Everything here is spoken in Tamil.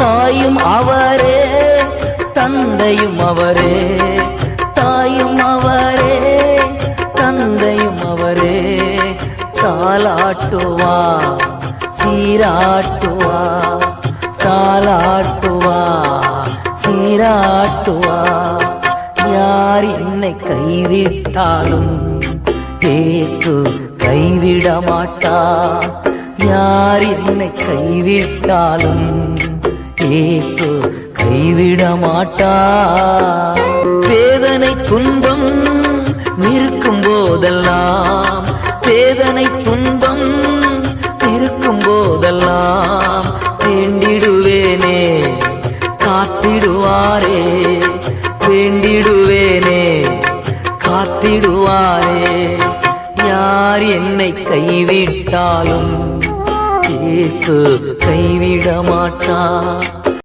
தாயும் அவரே தந்தையும் அவரே தாயும் அவரே தந்தையும் அவரே காலாட்டுவா சீராட்டுவா காலாட்டுவா சீராட்டுவா. யார் என்னை கைவிட்டாலும் பேசு கைவிட மாட்டா யார் என்னை கைவிட்டாலும் பேசு கைவிட மாட்டா. வேதனை துன்பம் நிற்கும் போதெல்லாம் வேதனை துன்பம் நிற்கும் போதெல்லாம் வேண்டிடுவேனே காத்திடுவாரே வேண்டிடுவேனே காத்திடுவாரே. யார் என்னை கைவிட்டாலும் இயேசு கைவிட மாட்டார்